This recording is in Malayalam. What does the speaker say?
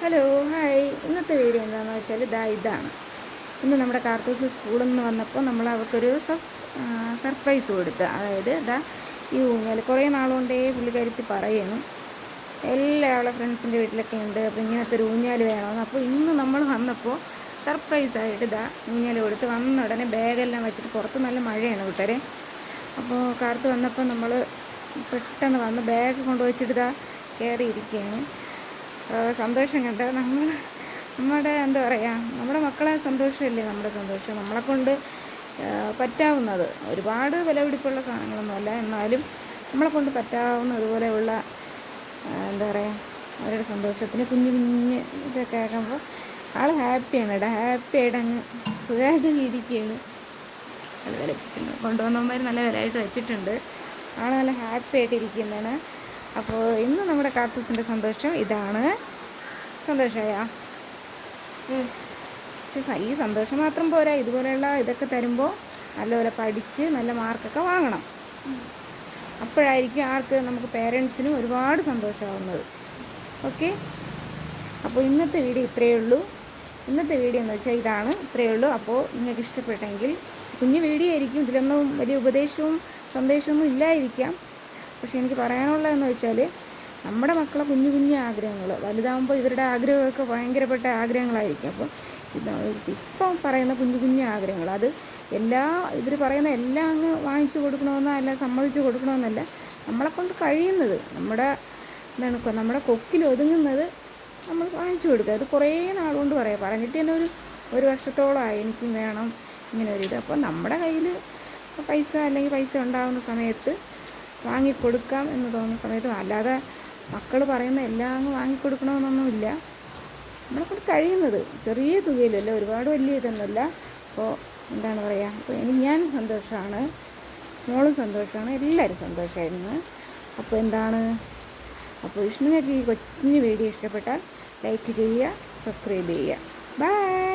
Hello hi. ഇന്നത്തെ വീഡിയോ എന്താണെന്ന് വെച്ചാൽ ഇതാ ഇതാണ്. ഇന്ന് നമ്മുടെ കാർത്തൂസ് സ്കൂളിൽ നിന്ന് വന്നപ്പോൾ നമ്മൾ അവർക്കൊരു സസ് സർപ്രൈസ് കൊടുത്ത്. അതായത് ഇതാ ഈ ഊഞ്ഞാൽ കുറേ നാളുകൊണ്ടേ പുള്ളിക്കാരുത്തി പറയുന്നു. എല്ലാ അവളെ ഫ്രണ്ട്സിന്റെ വീട്ടിലൊക്കെ ഉണ്ട്. അപ്പോൾ ഇങ്ങനത്തെ ഒരു ഊഞ്ഞാൽ വേണമെന്ന് അപ്പോൾ ഇന്ന് നമ്മൾ വന്നപ്പോൾ സർപ്രൈസായിട്ട് ഇതാ ഊഞ്ഞാൽ കൊടുത്ത് വന്ന ഉടനെ ബാഗെല്ലാം വെച്ചിട്ട് പുറത്ത് നല്ല മഴയാണ് കൂട്ടരെ. അപ്പോൾ കാർത്ത് വന്നപ്പോൾ നമ്മൾ പെട്ടെന്ന് വന്ന് ബാഗ് കൊണ്ടുവച്ചിട്ട് ഇതാ കയറിയിരിക്കുകയാണ് സന്തോഷം കണ്ട്? നമ്മൾ നമ്മുടെ എന്താ പറയുക നമ്മുടെ മക്കളെ സന്തോഷമില്ലേ നമ്മുടെ സന്തോഷം? നമ്മളെക്കൊണ്ട് പറ്റാവുന്നത്. ഒരുപാട് വിലപിടിപ്പുള്ള സാധനങ്ങളൊന്നുമല്ല. എന്നാലും നമ്മളെ കൊണ്ട് പറ്റാവുന്ന അതുപോലെയുള്ള ഏഹ് എന്താ പറയുക അവരുടെ സന്തോഷത്തിന് കുഞ്ഞു കുഞ്ഞ് ഇതൊക്കെ കേൾക്കുമ്പോൾ ആൾ ഹാപ്പിയാണ് ഇട ഹാപ്പി ആയിട്ട് അങ്ങ് സുഖമായിട്ട് ജീവിക്കുകയാണ് നല്ല വില കൊണ്ടുവന്നവന്മാർ നല്ല വിലയായിട്ട് വെച്ചിട്ടുണ്ട്. ആൾ നല്ല ഹാപ്പി ആയിട്ട് അപ്പോൾ ഇന്ന് നമ്മുടെ കാർത്തൂസിന്റെ സന്തോഷം ഇതാണ്. സന്തോഷമായ പക്ഷെ ഈ സന്തോഷം മാത്രം പോരാ. ഇതുപോലെയുള്ള ഇതൊക്കെ തരുമ്പോൾ നല്ലപോലെ പഠിച്ച് നല്ല മാർക്കൊക്കെ വാങ്ങണം. അപ്പോഴായിരിക്കും ആർക്ക് നമുക്ക് പേരൻസിനും ഒരുപാട് സന്തോഷമാവുന്നത്. ഓക്കെ? അപ്പോൾ ഇന്നത്തെ വീഡിയോ ഇത്രയേ ഉള്ളൂ. ഇന്നത്തെ വീഡിയോ എന്ന് വെച്ചാൽ ഇതാണ്. ഇത്രയേ ഉള്ളൂ. അപ്പോൾ നിങ്ങൾക്ക് ഇഷ്ടപ്പെട്ടെങ്കിൽ കുഞ്ഞു വീഡിയോ ആയിരിക്കും. ഇതിലൊന്നും വലിയ ഉപദേശവും സന്ദേശമൊന്നും ഇല്ലായിരിക്കാം. പക്ഷെ എനിക്ക് പറയാനുള്ളതെന്ന് വെച്ചാൽ നമ്മുടെ മക്കളെ കുഞ്ഞു കുഞ്ഞു ആഗ്രഹങ്ങൾ വലുതാകുമ്പോൾ ഇവരുടെ ആഗ്രഹമൊക്കെ ഭയങ്കരപ്പെട്ട ആഗ്രഹങ്ങളായിരിക്കും. അപ്പോൾ ഇപ്പം പറയുന്ന കുഞ്ഞു കുഞ്ഞു ആഗ്രഹങ്ങൾ അത് എല്ലാ ഇവർ പറയുന്ന എല്ലാം അങ്ങ് വാങ്ങിച്ചു കൊടുക്കണമെന്നോ അല്ല സമ്മതിച്ചു കൊടുക്കണമെന്നല്ല നമ്മളെ കൊണ്ട് കഴിയുന്നത് നമ്മുടെ എന്താണ് നമ്മുടെ കൊക്കിൽ ഒതുങ്ങുന്നത് നമ്മൾ വാങ്ങിച്ചു കൊടുക്കുക. അത് കുറേ നാളുകൊണ്ട് പറയാം. പറഞ്ഞിട്ട് തന്നെ ഒരു ഒരു വർഷത്തോളമായി എനിക്കും വേണം ഇങ്ങനെ ഒരു ഇത്. അപ്പോൾ നമ്മുടെ കയ്യിൽ പൈസ അല്ലെങ്കിൽ പൈസ ഉണ്ടാകുന്ന സമയത്ത് വാങ്ങിക്കൊടുക്കാം എന്ന് തോന്നുന്ന സമയത്ത് അല്ലാതെ മക്കൾ പറയുന്ന എല്ലാം അങ്ങ് വാങ്ങിക്കൊടുക്കണമെന്നൊന്നുമില്ല. നമ്മളെ കൊണ്ട് കഴിയുന്നത് ചെറിയ തുകയിലല്ല ഒരുപാട് വലിയ ഇതൊന്നുമില്ല. അപ്പോൾ എന്താണ് പറയുക അപ്പോൾ ഇനി ഞാൻ സന്തോഷമാണ് മോളും സന്തോഷമാണ് എല്ലാവരും സന്തോഷമായിരുന്നു അപ്പോൾ എന്താണ്? അപ്പോൾ വിഷ്ണുവിനൊക്കെ ഈ കൊച്ചു വീഡിയോ ഇഷ്ടപ്പെട്ടാൽ ലൈക്ക് ചെയ്യുക സബ്സ്ക്രൈബ് ചെയ്യുക. ബൈ